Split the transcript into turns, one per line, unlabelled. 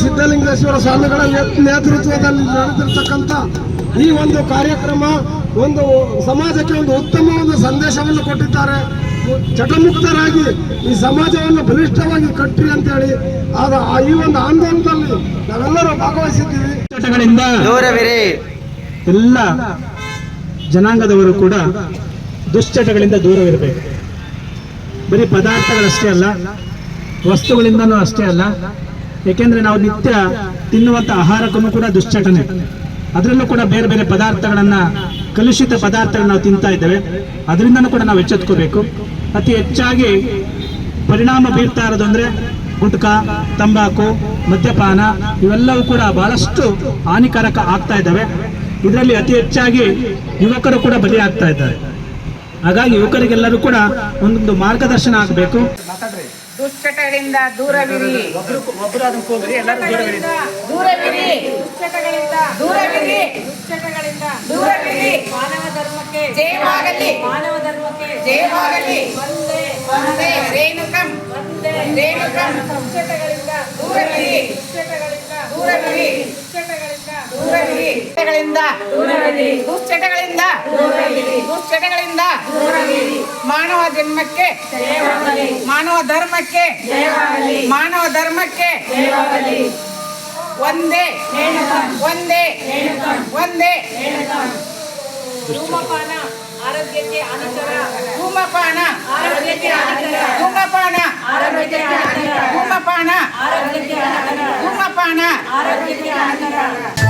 ಸಿದ್ಧಲಿಂಗೇಶ್ವರ ಸ್ವಾಮಿಗಳ ನೇತೃತ್ವದಲ್ಲಿ ನಡೆದಿರ್ತಕ್ಕಂಥ ಈ ಒಂದು ಕಾರ್ಯಕ್ರಮ ಒಂದು ಸಮಾಜಕ್ಕೆ ಒಂದು ಉತ್ತಮ ಒಂದು ಸಂದೇಶವನ್ನು ಕೊಟ್ಟಿದ್ದಾರೆ. ಚಟಮುಕ್ತರಾಗಿ ಈ ಸಮಾಜವನ್ನು ಬಲಿಷ್ಠವಾಗಿ ಕಟ್ಟಿ ಅಂತೇಳಿ ಆದ ಆ- ಈ ಒಂದು ಆಂದೋಲನದಲ್ಲಿ ನಾವೆಲ್ಲರೂ ಭಾಗವಹಿಸಿದ್ದೀವಿ.
ಚಟಗಳಿಂದ
ದೂರವಿರಿ
ಎಲ್ಲ ಜನಾಂಗದವರು ಕೂಡ ದುಶ್ಚಟಗಳಿಂದ ದೂರವಿರಬೇಕು. ಬರೀ ಪದಾರ್ಥಗಳಷ್ಟೇ ಅಲ್ಲ ವಸ್ತುಗಳಿಂದನೂ ಅಷ್ಟೇ ಅಲ್ಲ ಏಕೆಂದ್ರೆ ನಾವು ನಿತ್ಯ ತಿನ್ನುವಂಥ ಆಹಾರಕ್ಕೂ ಕೂಡ ದುಶ್ಚಟನೆ. ಅದರಲ್ಲೂ ಕೂಡ ಬೇರೆ ಬೇರೆ ಪದಾರ್ಥಗಳನ್ನ, ಕಲುಷಿತ ಪದಾರ್ಥಗಳನ್ನ ನಾವು ತಿಂತಾ ಇದ್ದೇವೆ. ಅದರಿಂದನೂ ಕೂಡ ನಾವು ಎಚ್ಚೆತ್ಕೋಬೇಕು. ಅತಿ ಹೆಚ್ಚಾಗಿ ಪರಿಣಾಮ ಬೀರ್ತಾ ಇರೋದು ಅಂದ್ರೆ ಗುಟ್ಕಾ, ತಂಬಾಕು, ಮದ್ಯಪಾನ, ಇವೆಲ್ಲವೂ ಕೂಡ ಬಹಳಷ್ಟು ಹಾನಿಕಾರಕ ಆಗ್ತಾ ಇದ್ದಾವೆ. ಇದರಲ್ಲಿ ಅತಿ ಹೆಚ್ಚಾಗಿ ಯುವಕರು ಕೂಡ ಬಲಿಯಾಗ್ತಾ ಇದ್ದಾರೆ. ಹಾಗಾಗಿ ಯುವಕರಿಗೆಲ್ಲರೂ ಕೂಡ ಒಂದೊಂದು ಮಾರ್ಗದರ್ಶನ ಆಗಬೇಕು.
ದುಶ್ಚಟಗಳಿಂದ ದೂರವಿರಿ. ದೂರವಿರಿ ದುಶ್ಚಟಗಳಿಂದ ದೂರವಿರಿ. ದುಶ್ಚಟಗಳಿಂದ ದೂರವಿರಿ ಮಾನವ ಧರ್ಮಕ್ಕೆ ಜಯವಾಗಲಿ. ಮಾನವ ಧರ್ಮಕ್ಕೆ ಜಯವಾಗಲಿ ಒಂದೇ ಒಂದೇ ರೇಣುಕಂ. ಒಂದೇ ರೇಣುಕಂ. ದುಶ್ಚಟಗಳಿಂದ ದೂರವಿರಿ. ದುಶ್ಚಟಗಳಿಂದ ದೂರವಿರಿ. ದುಶ್ಚಟಗಳಿಂದ ದೂರವಿರಿ. ದುಶ್ಚಟಗಳಿಂದ ದೂರವಿರಿ. ದುಶ್ಚಟಗಳಿಂದ ದೂರವಿರಿ. ದುಶ್ಚಟ ದೂರವಿರಿ. ಮಾನವ ಜನ್ಮಕ್ಕೆ ಮಾನವ ಧರ್ಮಕ್ಕೆ ಮಾನವ ಧರ್ಮಕ್ಕೆ ಒಂದೇ ಒಂದೇ ಒಂದೇ ಧೂಮಪಾನ ಆರೋಗ್ಯಕ್ಕೆ ಅನಂತರ ಧೂಮಪಾನ. ಆರೋಗ್ಯಕ್ಕೆ ಅನಂತರ ಧೂಮಪಾನ. ಆರೋಗ್ಯಕ್ಕೆ ಅನಂತರ ಧೂಮಪಾನ. ಆರೋಗ್ಯಕ್ಕೆ ಅನಂತರ ಧೂಮಪಾನ. ಆರೋಗ್ಯಕ್ಕೆ ಅನಂತರ